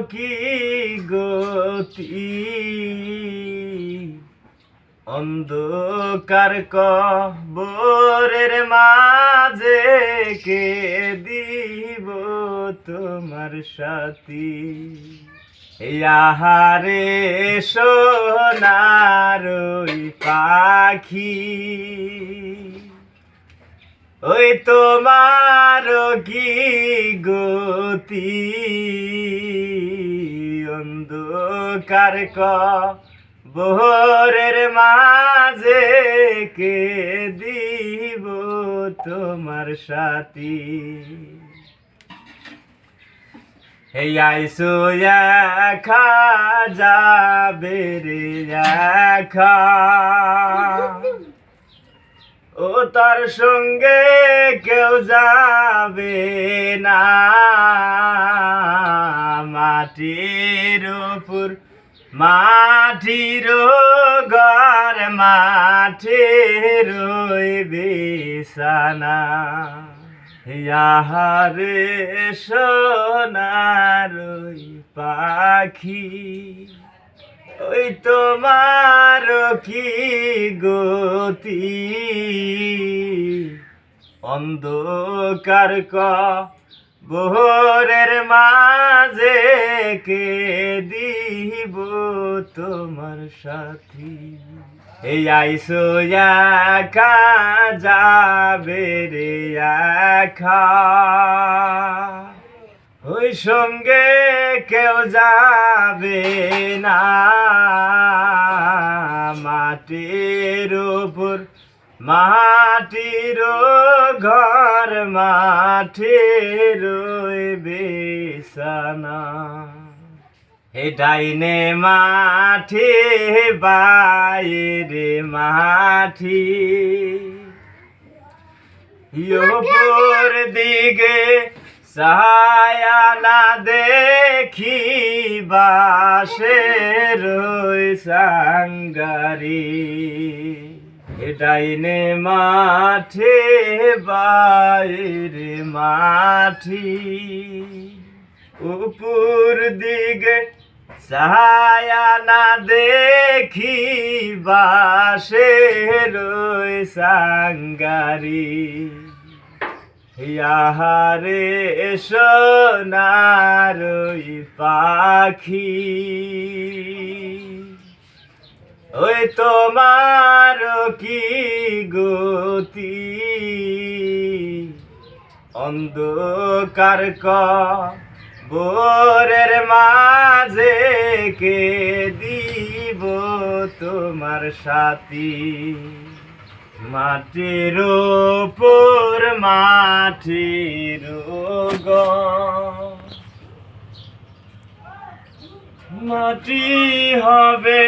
কি গতি। অন্ধকার কবরের মাঝে কে দিব তোমার সাথী? আহারে সোনার ওই পাখি। ওই তোমার কি গতি? অন্ধকার ক, বহরের মাঝে কে দিব তোমার সাথী? হে আইসো একা যাবে রে একা। ও তার সঙ্গে কেউ যাবে না। মাটির উপর, মাটির ঘর মাটির বিছানা। ইয়াহারে সোনার পাখি, ওই তোমার কি গতি? অন্ধকার ক বহরের মাঝে কে দিব তোমার সাথী? এই আইসো একা যাবে রে একা। ওই সঙ্গে কেউ যাবে না। মাটির উপর মাটির ঘর মাটির বিছানা। হে ডাইনে মাঠি বাইরে মাঠি। উপর দিকে সায়া না দেখি বাসের সাঙ্গারি এটাইনে মাঠে বাইরে মাঠি। উপর দিকে সায়া না দেখি বাসের সাঙ্গারি। ইয়াহারে সোনার পাখি। ওই তোমার কি গতি? অন্ধকার ক বোরের মাঝে কে দিব তোমার সাথী? মাটির উপর মাটির মাটি হবে